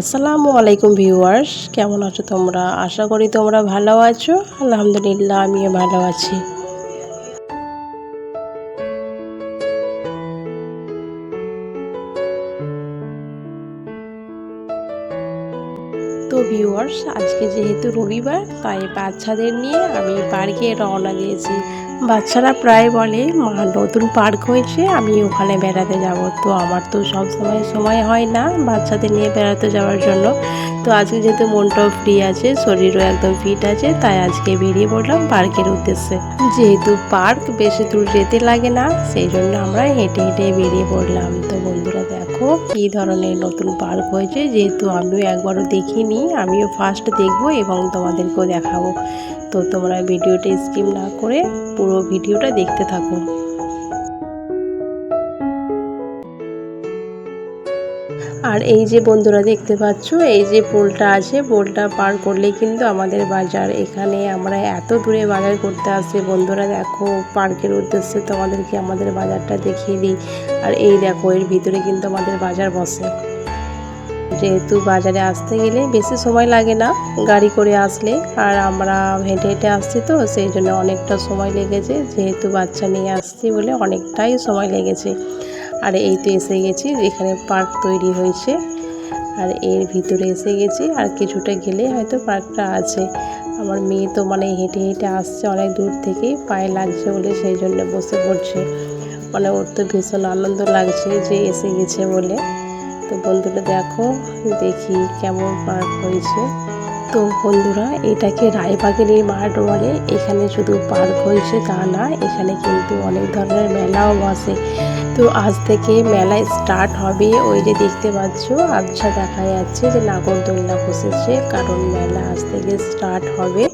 আসসালামু আলাইকুম ভিউয়ার্স, কেমন আছো তোমরা? আশা করি তোমরা ভালো আছো। আলহামদুলিল্লাহ, আমিও ভালো আছি। তো ভিউয়ার্স, আজকে যেহেতু রবিবার, তাই বাচ্চাদের নিয়ে আমি পার্কে রওনা দিয়েছি। বাচ্চারা প্রায় বলে, মা, নতুন পার্ক হয়েছে, আমি ওখানে বেড়াতে যাব। তো আমার তো সব সময় সময় হয় না বাচ্চাদের নিয়ে বেড়াতে যাওয়ার জন্য। তো আজকে যেহেতু মনটাও ফ্রি আছে, শরীরও একদম ফিট আছে, তাই আজকে বেরিয়ে পড়লাম পার্কের উদ্দেশ্যে। যেহেতু পার্ক বেশি দূর যেতে লাগে না, সেই জন্য আমরা হেঁটে হেঁটে বেরিয়ে পড়লাম। তো বন্ধুরা দেখো কী ধরনের নতুন পার্ক হয়েছে, যেহেতু আমিও একবারও দেখিনি, আমিও ফার্স্ট দেখব এবং তোমাদেরকেও দেখাবো। তো তোমরা ভিডিওটা স্কিপ না করে পুরো ভিডিওটা দেখতে থাকো। আর এই যে বন্ধুরা দেখতে পাচ্ছ, এই যে পোলটা আছে, পোলটা পার করলে কিন্তু আমাদের বাজার। এখানে আমরা এত দূরে বাজার করতে আসি বন্ধুরা দেখো, পার্কের উদ্দেশ্যে তোমাদেরকে আমাদের বাজারটা দেখিয়ে দিই। আর এই দেখো, এর ভিতরে কিন্তু আমাদের বাজার বসে। যেহেতু বাজারে আসতে গেলে বেশি সময় লাগে না গাড়ি করে আসলে, আর আমরা হেঁটে হেঁটে আসছি তো, সেই জন্য অনেকটা সময় লেগেছে। যেহেতু বাচ্চা নিয়ে আসছি বলে অনেকটাই সময় লেগেছে। আর এই তো এসে গেছি যেখানে পার্ক তৈরি হয়েছে। আর এর ভিতরে এসে গেছি, আর কিছুটা গেলে হয়তো পার্কটা আছে। আমার মেয়ে তো মানে হেঁটে হেঁটে আসছে অনেক দূর থেকে, পায়ে লাগছে বলে সেই জন্য বসে পড়ছে। মানে ওর তো ভীষণ আনন্দ লাগছে যে এসে গেছে বলে। তো বন্ধুরা দেখো, দেখি কেমন পার্ক হয়েছে। তো বন্ধুরা, এটাকে রায়বাগিনীর মাঠ বলে। এখানে শুধু পার্ক হয়েছে তা না, এখানে কিন্তু অনেক ধরনের মেলাও বসে। তো আজ থেকে মেলা স্টার্ট হবে। ওই যে দেখতে পাচ্ছ আচ্ছা দেখা যাচ্ছে যে নাগরদোলনা বসেছে, কারণ মেলা আজ থেকে স্টার্ট হবে।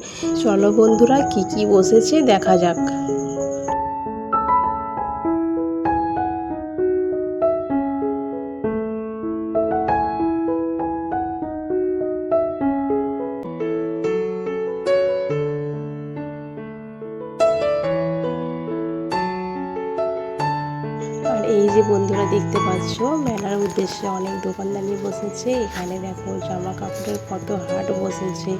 চলো বন্ধুরা, কি কি বসেছে দেখা যাক। এই যে বন্ধুরা দেখতে পাচ্ছ, মেলার উদ্দেশ্যে অনেক দোকানদারি বসেছে। এখানে দেখো জামা কাপড়ের কত হাট বসেছে।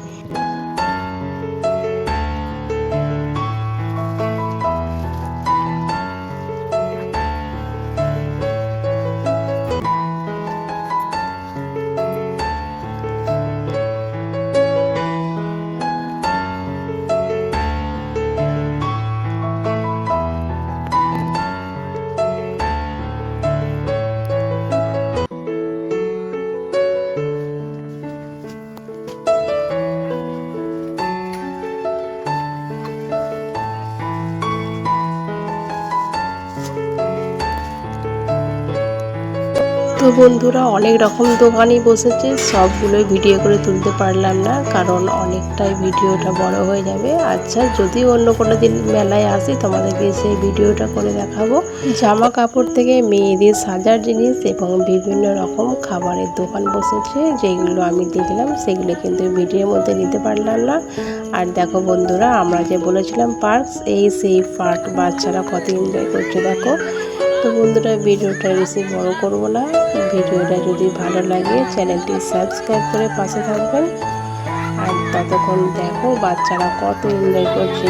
তো বন্ধুরা, অনেক রকম দোকানই বসেছে। সবগুলোই ভিডিও করে তুলতে পারলাম না, কারণ অনেকটাই ভিডিওটা বড় হয়ে যাবে। আচ্ছা যদি অন্য কোনো দিন মেলায় আসি, তোমাদেরকে সেই ভিডিওটা করে দেখাবো। জামা কাপড় থেকে মেয়েদের সাজার জিনিস এবং বিভিন্ন রকম খাবারের দোকান বসেছে, যেগুলো আমি দেখলাম, সেগুলো কিন্তু ভিডিওর মধ্যে নিতে পারলাম না। আর দেখো বন্ধুরা, আমরা যে বলেছিলাম পার্ক এই সেই পার্ক বাচ্চারা কত এনজয় করছে, দেখো। তো বন্ধুরা, ভিডিওটা বেশি বড় করব না। ভিডিওটা যদি ভালো লাগে, চ্যানেলটি সাবস্ক্রাইব করে পাশে থাকবেন। আর ততক্ষণ দেখো, বাচ্চারা কত এনজয় করছে।